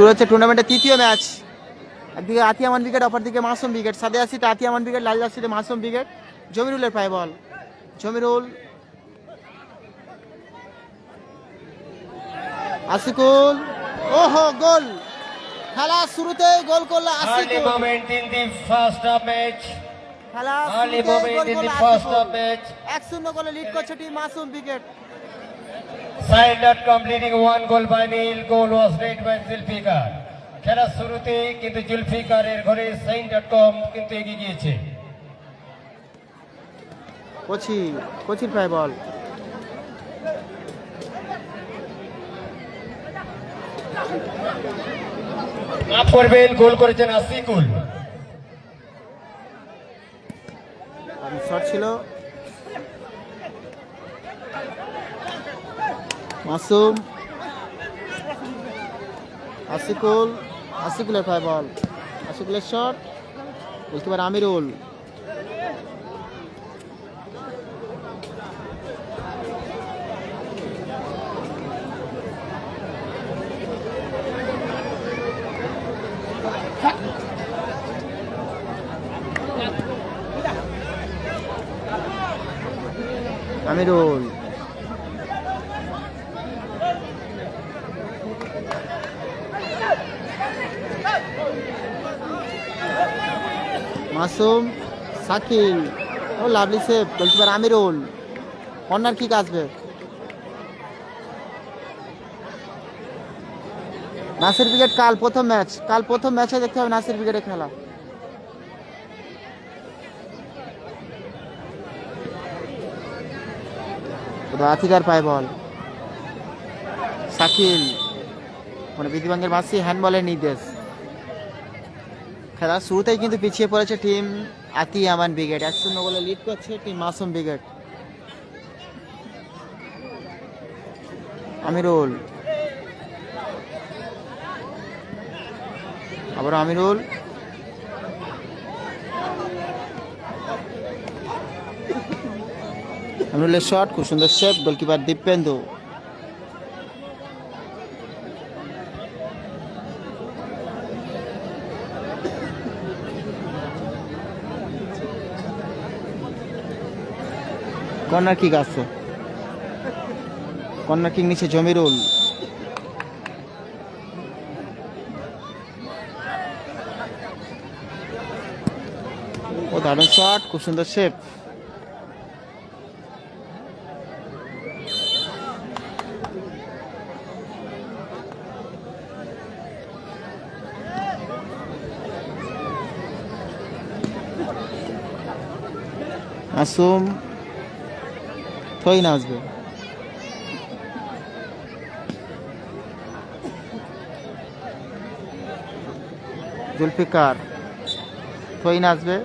শুরু হচ্ছে টুর্নামেন্টের তৃতীয় ম্যাচ একদিকে আতিয়ামান উইকেট অপরদিকে মাসুম উইকেট সাদে আসিতে আতিয়ামান উইকেট লাল আসিতে মাসুম উইকেট জমিরুলের পায়ে বল জমিরুল আসিকুল ওহো গোল! খেলা শুরুতে গোল করল আসিকুল moment in the first of match. খেলা moment গোল করল আসিকুল। of match. এক শূন্য গোলে লিড করছে team Masum wicket Side not completing one goal by nil. Goal was made by Zulfikar. খেলা শুরুতে কিন্তু জুলফিকারের ঘরে সাইন ডট কম কিন্তু এগিয়ে গিয়েছে কোচি কোচির পায়ে বল মাফ করবেন গোল করেছেন আসিকুল শট ছিল মাসুম। আসিকুল আসিকুলের পায়ে বল। আসিকুলের শট পারে আমিরুল। আমিরুল মাসুম সাকিল ও lovely save goalkeeper Amirul. Corner kick আসবে নাসির ব্রিগেড কাল প্রথম ম্যাচ। কাল প্রথম ম্যাচে দেখতে হবে নাসির ব্রিগেডের খেলা। আথিকার পায় বল। শাকিল। মানে বিধিবাঙ্গের মাসি হ্যান্ডবলের নির্দেশ। খেলার শুরুতেই কিন্তু পিছিয়ে পড়েছে টিম আতি আমান ব্রিগেড। এক শূন্য বলে লিড করছে টিম মাসুম ব্রিগেড। আমিরুল। আবার আমিরুল। আমিরুলের শট খুব সুন্দর save goalkeeper Dipendu. Corner kick আসছে কর্নার কিক নিচে জমিরুল ও দারুণ শট খুব সুন্দর সেভ মাসুম থই না আসবে। জুলফিকার থই না আসবে।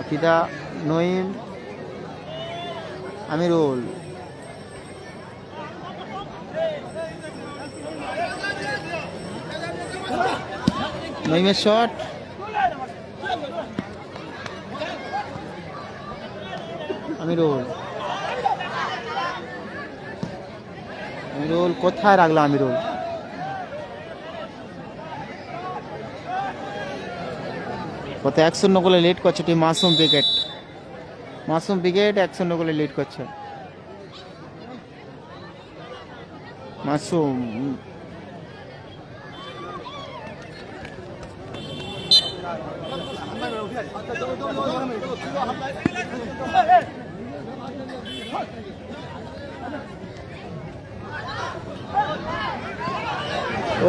আকিদা নঈম আমিরুল। নঈমের শট আমিরুল। আমিরুল, কোথায় রাখল আমিরুল? কত, এক শূন্য গোলে লিড করছে team Masum brigade. Masum brigade এক শূন্য গোলে লিড করছে। মাসুম।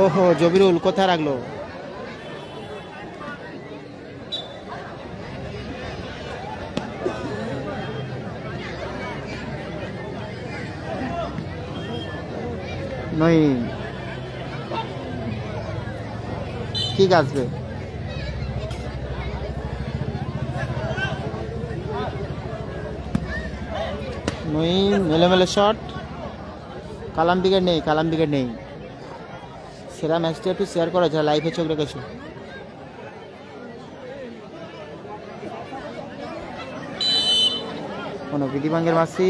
ওহো, জবিরুল, কোথায় রাখল? নই ঠিক আসবে নইম মেলেমেলে শট। কালাম বিকেট নেই, কালাম বিকেট নেই। সেরা ম্যাচটি একটু শেয়ার করা যারা লাইভে চোখ রেখেছো কোনো বিধিবাঙ্গের মাসি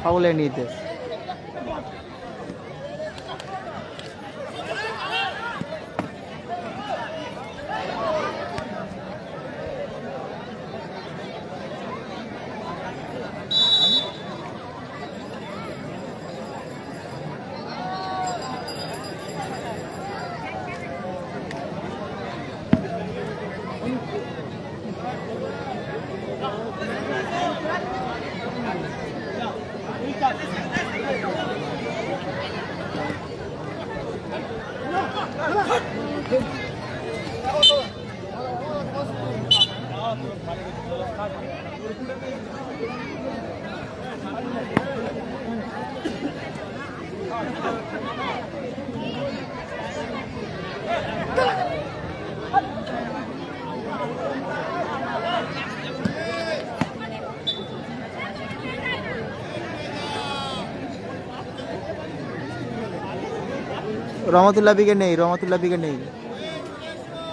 ফাউলের নির্দেশ। রহমতুল্লাহ বিকে নেই, রহমতুল্লাহ বিকে নেই।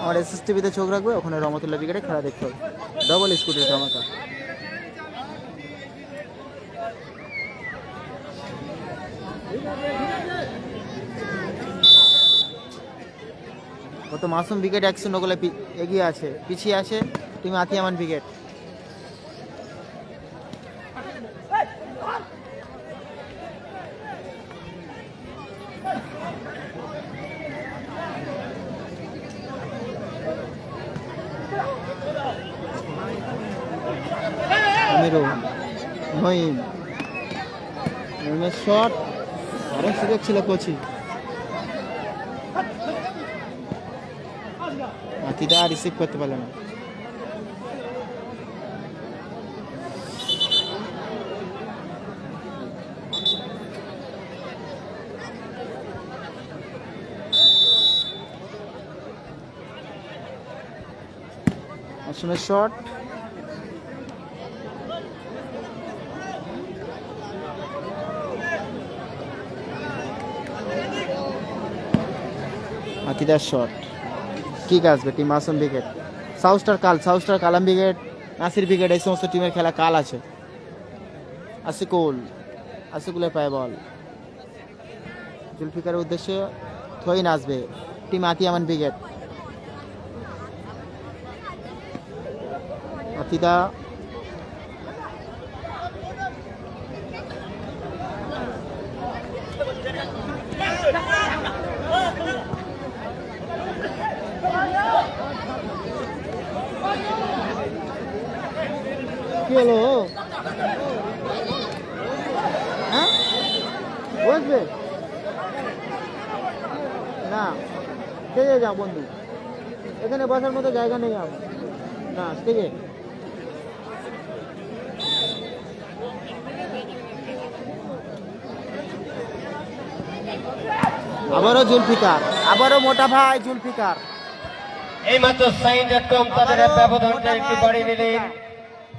আমার এস এস টিভিতে চোখ রাখবে, ওখানে রহমতুল্লাহ বিকেটে খেলা দেখতে হবে। ডবল স্কুটির ধামাকা কত মাসুম উইকেট এক শূন্য গোলে এগিয়ে আছে, পিছিয়ে আছে টিম আতিয়ামান উইকেট নঈমের শট আরও সুযোগ ছিল কোচি। রিসিভ করতে পারল না। আসমের শট। মাতিদার শট? কিক আসবে টিম আসম উইকেট সাউস্টার কাল সাউস্টার কালাম উইকেট নাসির উইকেট এই সমস্ত টিমের খেলা কাল আছে। আসিকুল আসিকুলের পায়ে বল। জুলফিকারের উদ্দেশ্যে থইন আসবে টিম আতিয়ামান উইকেট আতিদা কি হলো? হ্যাঁ? বসবে? না। স্টেজে যাও বন্ধু। এখানে বসার মতো জায়গা নেই আমার। না স্টেজে। আবারও জুলফিকার আবারও মোটা ভাই জুলফিকার এইমাত্র সাইন ডট কম তাদের ব্যবধানটা একটু বাড়িয়ে নিলেন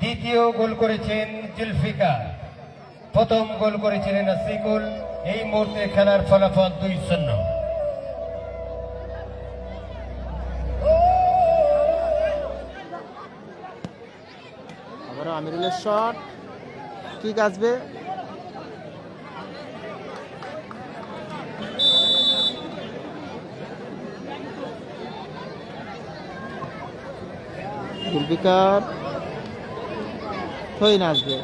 দ্বিতীয় গোল করেছেন জুলফিকার। প্রথম গোল করেছিলেন সিকুল এই মুহূর্তে খেলার ফলাফল দুই শূন্য। আমিরুলের শট। ঠিক আসবে জুলফিকার। থইন আসবে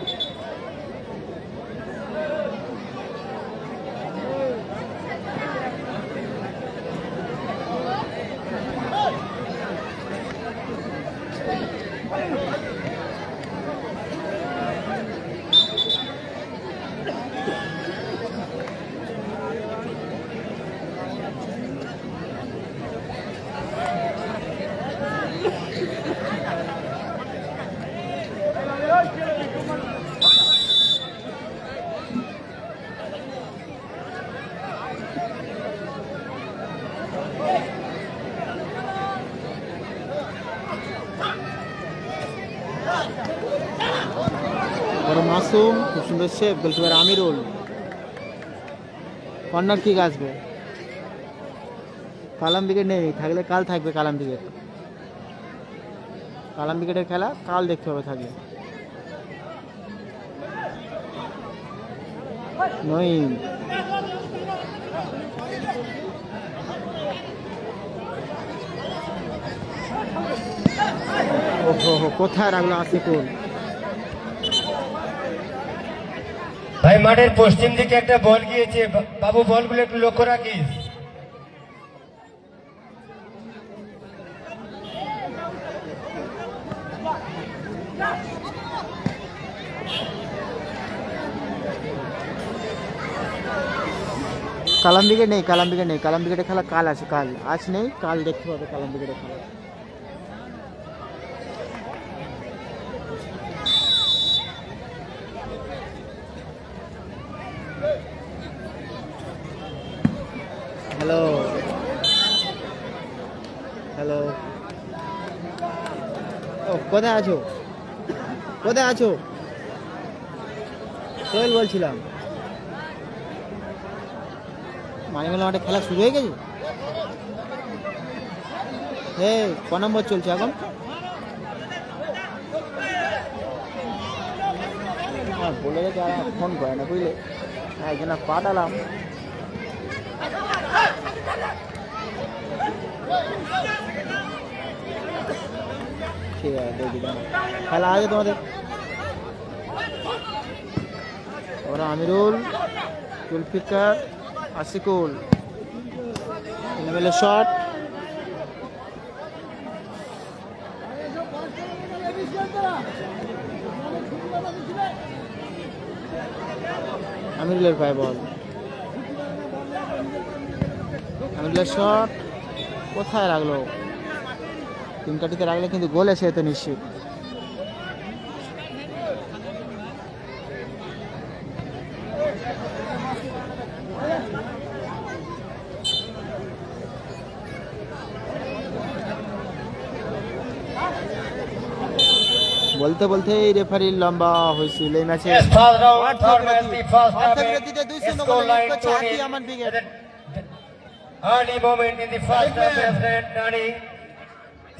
বড় Masum save goalkeeper Amirul. Corner kick আসবে। কালাম উইকেট নেই, থাকলে কাল থাকবে কালাম উইকেট কালাম উইকেটের খেলা কাল দেখতে হবে থাকলে। ওহো, কোথায় রাখল আসিকুল ভাই, মাঠের পশ্চিম দিকে একটা বল গিয়েছে। বাবু, বলগুলো একটু লক্ষ্য রাখিস। কালাম বিকেট নেই কালাম বিকেট নেই। কালাম বিকেটে খেলা কাল আছে, কাল। আজ নেই, কাল দেখতে পাবে কালাম বিকেটে খেলা। কোথায় আছো? কোথায় আছো? সোহেল বলছিলাম। মানিমেলা মাঠে খেলা শুরু হয়ে গেছে? হে ক নম্বর চলছে এখন? হ্যাঁ বলে গেছে আর ফোন করে না, বুঝলে? হ্যাঁ পাঠালাম। ঠিক আছে। খেলা আছে তোমাদের ওরা আমিরুল জুলফিকার এলেবেলে শট। আমিরুলের পায়ে বল। আমিরুলের শট কোথায় রাখল তিনকাটিতে রাখলে কিন্তু গোল এসে যেত নিশ্চিত বলতে বলতে এই রেফারি লম্বা হয়েছিল এই ম্যাচে। Early.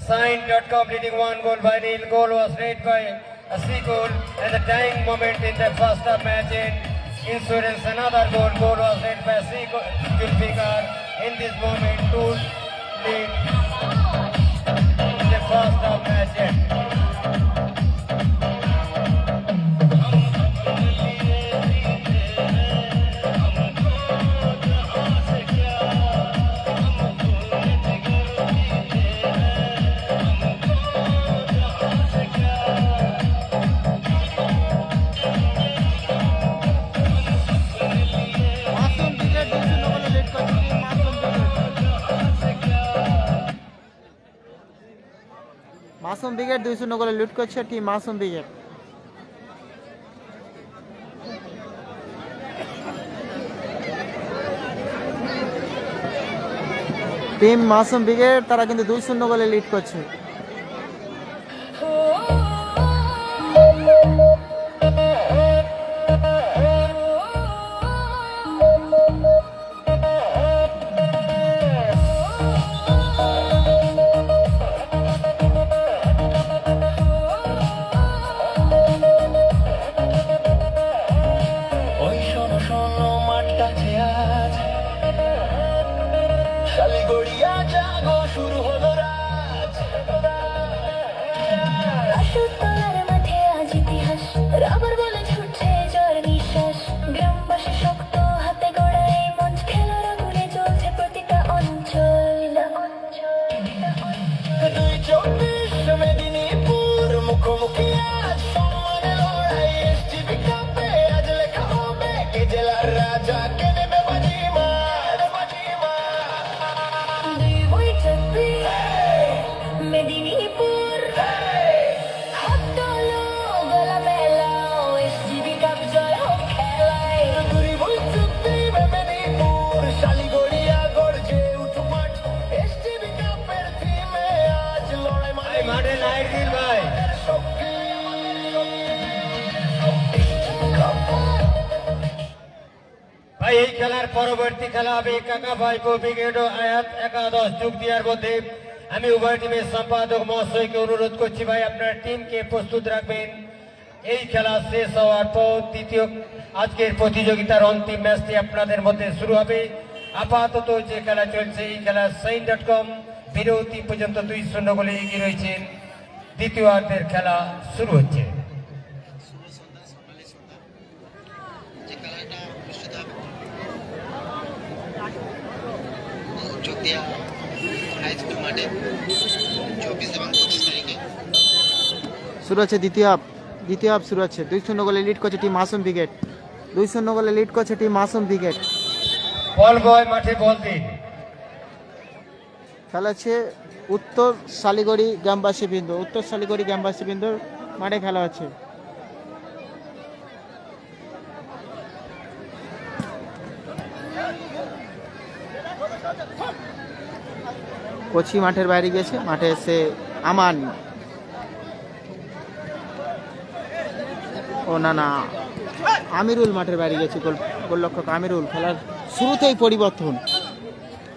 sign.com leading one goal by nil. Goal was made by a Asikul at the dying moment in the first half match in insurance. Another goal, goal was made by Asikul Julfikar in this moment to lead in the first half match. end. Brigade দুই শূন্য গোলে লুট করছে team Masum brigade team Masum brigade তারা কিন্তু দুই শূন্য গোলে লিড করছে। পরবর্তী খেলা হবে কাকা ভাইপো ব্রিগেড ও আয়াত একাদশ। যুগ দেওয়ার মধ্যে আমি উভয় টিমের সম্পাদক মহাশয়কে অনুরোধ করছি ভাই, আপনার টিমকে প্রস্তুত রাখবেন। এই খেলা শেষ হওয়ার পর দ্বিতীয় আজকের প্রতিযোগিতার অন্তিম ম্যাচটি আপনাদের মধ্যে শুরু হবে। আপাতত যে খেলা চলছে, এই খেলা সাইন ডট কম। বিরতি পর্যন্ত দুই শূন্য গোলে এগিয়ে রয়েছেন। দ্বিতীয়ার্ধের খেলা শুরু হচ্ছে যে খেলাটা অনুষ্ঠিত হবে চোতিয়া হাই স্কুল মাঠে চব্বিশ এবং পঁচিশ তারিখে। শুরু হচ্ছে দ্বিতীয় হাফ দ্বিতীয় হাফ শুরু হচ্ছে। দুই শূন্য গোলে লিড করছে টিম মাসুম ব্রিগেড দুই শূন্য গোলে লিড করছে team Masum brigade ball boy মাঠে বল দিন। খেলা হচ্ছে উত্তর শালিগড়ি গ্রামবাসী বৃন্দ। উত্তর শালিগড়ি গ্রামবাসী বৃন্দর মাঠে খেলা হচ্ছে। কোচি মাঠের বাইরে গেছে মাঠে এসে আমান ও না না আমিরুল মাঠের বাইরে গেছে গোল গোলরক্ষক আমিরুল। খেলার শুরুতেই পরিবর্তন।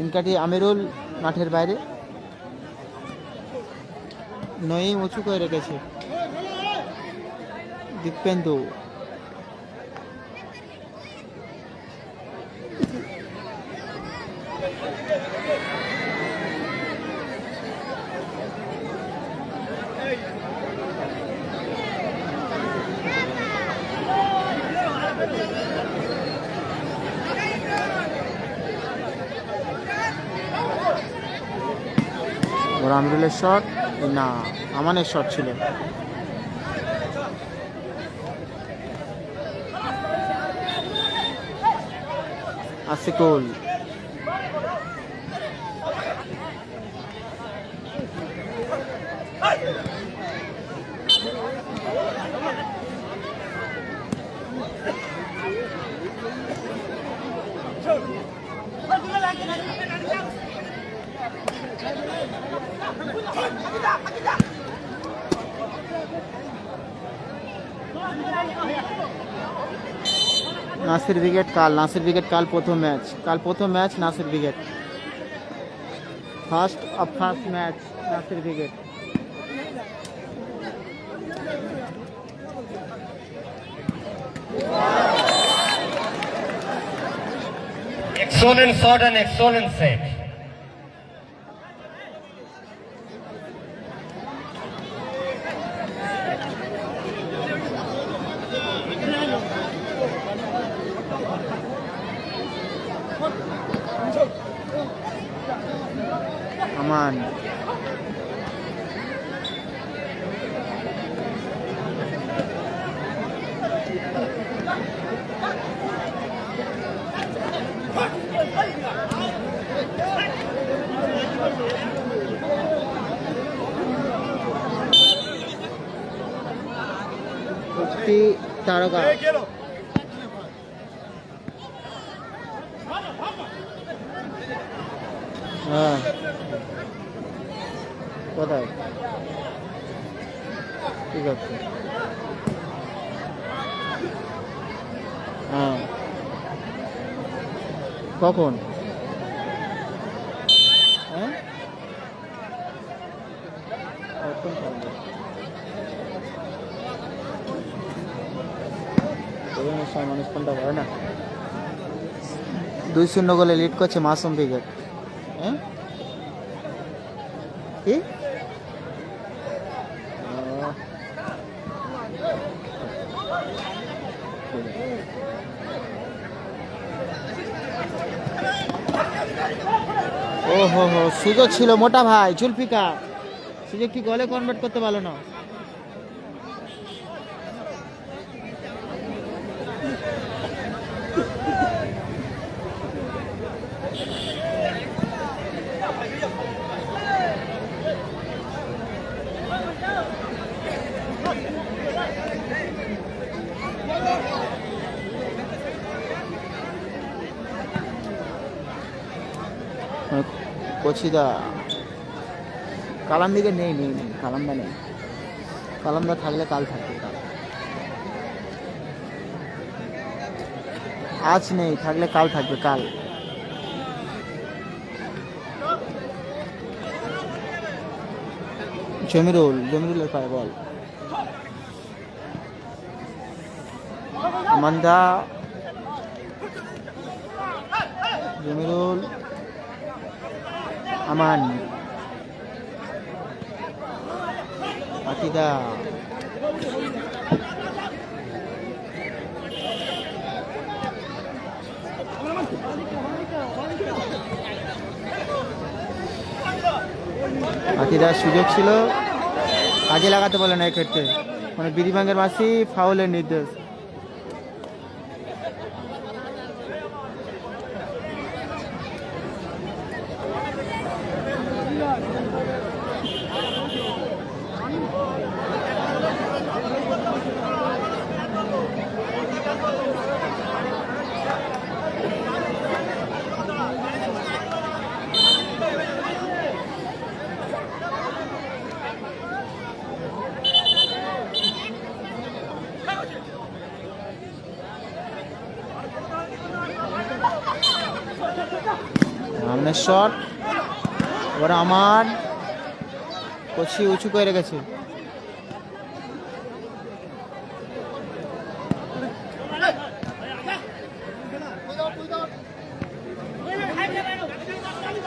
ইনকাটি আমিরুল মাঠের বাইরে। নয়ই উঁচু করে রেখেছে। দীপেন্দু। ওর আমিরুলের শট না আমানের শট ছিল। আসিকুল। নাসির উইকেট কাল নাসির উইকেট কাল প্রথম ম্যাচ কাল প্রথম match Nasir wicket first of first match Nasir wicket Excellent shot and excellent set. Aman একটি তারকা। হ্যাঁ। কোথায়? ঠিক আছে। হ্যাঁ। কখন হ্যাঁ কখন থাকবে ওজনের সময় মানুষ কোনটা করে না দুই শূন্য গোলে লিড করছে মাসুম ব্রিগেড হ্যাঁ? কি? ও হো হো, সুযোগ ছিল মোটা ভাই, জুলফিকার। সুযোগ কি গলে কনভার্ট করতে পারল না? কচিদা। কালাম দিকে নেই নেই নেই কালামদা নেই। কালামদা থাকলে কাল থাকবে, কাল। আজ নেই, থাকলে কাল থাকবে, কাল। জমিরুল, জমিরুলের পায়ে বল। আমান্দা জমিরুল। আমান। আতিদা আতিদার সুযোগ ছিল। কাজে লাগাতে বলে না এক্ষেত্রে। মানে বিধিভাঙ্গের মাসি ফাউলের নির্দেশ। শট। এবার আমার কচি উঁচু করে রেখেছে।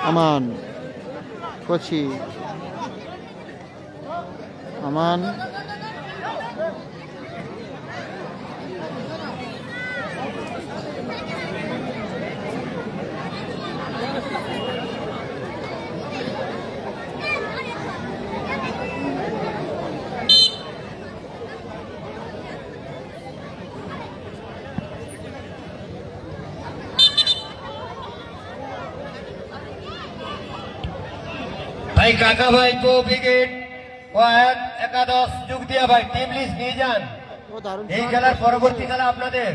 আমান কচি। আমান কাকা ভাই কো ও এক একাদশ যুগ দিয়া ভাই টিম লিস্ট নিয়ে যান এই। খেলার পরবর্তী খেলা আপনাদের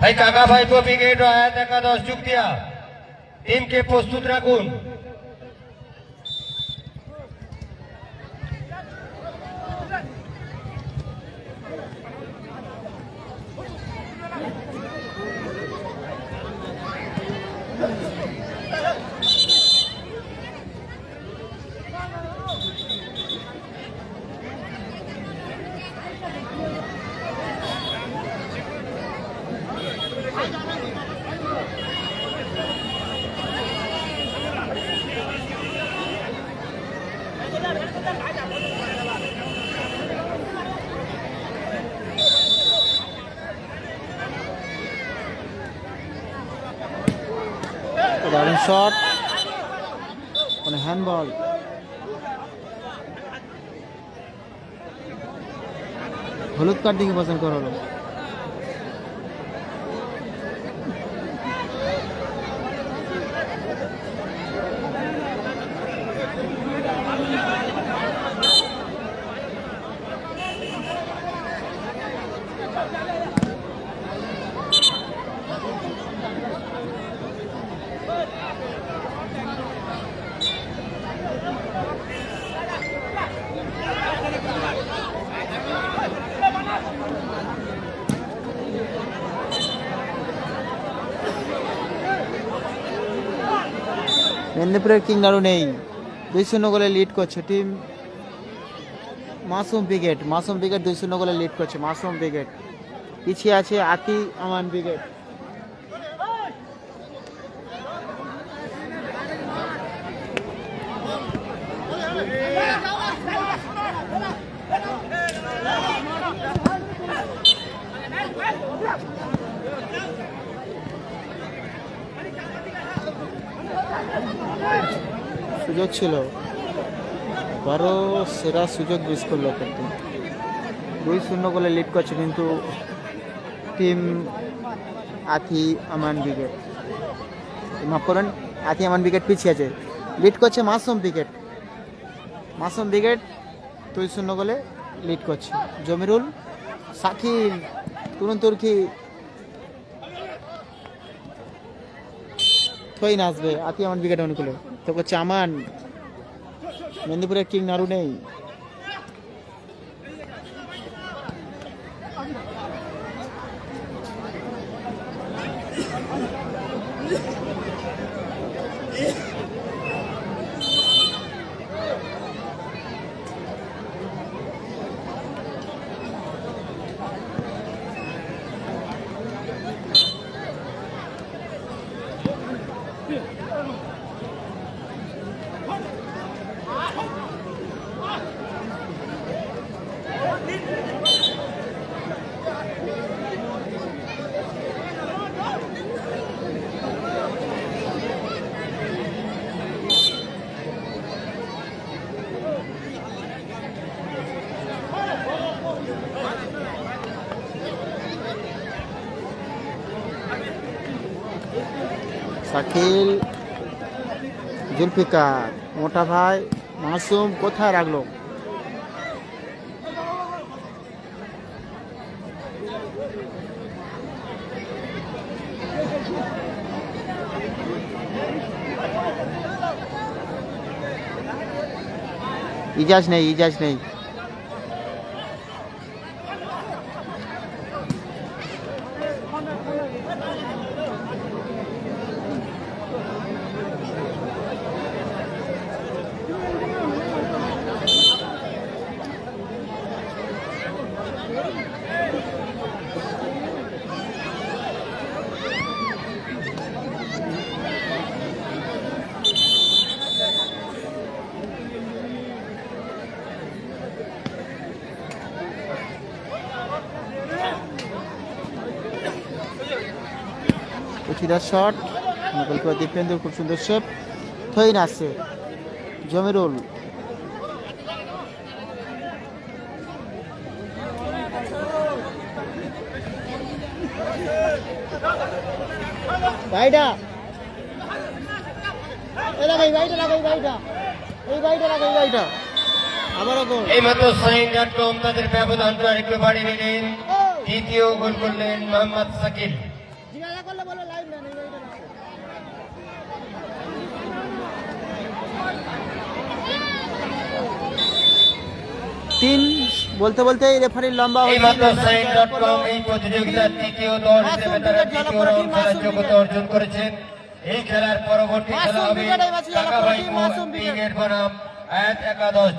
ভাই, কাকা ভাই কো ও এক একাদশ যুগ দিয়া টিমকে প্রস্তুত রাখুন Gracias. শট মানে হ্যান্ডবল হলুদ কার্ড দিকে পছন্দ করা হলো। মেদিনীপুরের আরও নেই। দুই শূন্য গোলে লিড করছে। Team Masum brigade Masum brigade দুই শূন্য গোলে লিড করছে। মাসুম ব্রিগেড পিছিয়ে আছে আতি আমান ব্রিগেড সুযোগ ছিল। বারো সেরা সুযোগ মিস করল কিন্তু দুই শূন্য গোলে লিড করছে কিন্তু টিম আথি আমান ব্রিগেড মাফ করেন, আথি আমান ব্রিগেড পিছিয়ে আছে। লিড করছে মাসুম ব্রিগেড মাসুম ব্রিগেড দুই শূন্য গোলে লিড করছে। জমিরুল, শাকিল তুরুন তুর্কি। থই না আসবে আতি আমান বিকেট অনুকূলে। তো করছে আমান মেদিনীপুরের কিং নাড়ু নেই। শাকিল জুলফিকার মোটা ভাই মাসুম কোথায় রাখল? ইজাজ নেই ইজাজ নেই। উঠিদার শট গোলকিপার দীপেন্দ্র খুব সুন্দর শেপ থইন আসছে জমিরুল। ভাইটা এই লাগাই ভাইটা লাগাই ভাইটা এই ভাইটা লাগাই ভাইটা আবারও গোল। এই মাত্র সাইন ডট কম তাদের ব্যবধানটা বাড়িয়ে দ্বিতীয় গোল করলেন মোহাম্মদ সাকিল জিজ্ঞাসা করলে বলো লাইভ নেন এই ভাইটা লাগাই। তিন বলতে বলতে রেফারির লম্বা এই হয়ে গেল। সাইন এই প্রতিযোগিতার তৃতীয় দল হিসেবে তারা তৃতীয় রাউন্ড যোগ্যতা অর্জন করেছে এই খেলার পরবর্তী খেলা হবে মাসুম এই বনাম আয়াত একাদশ।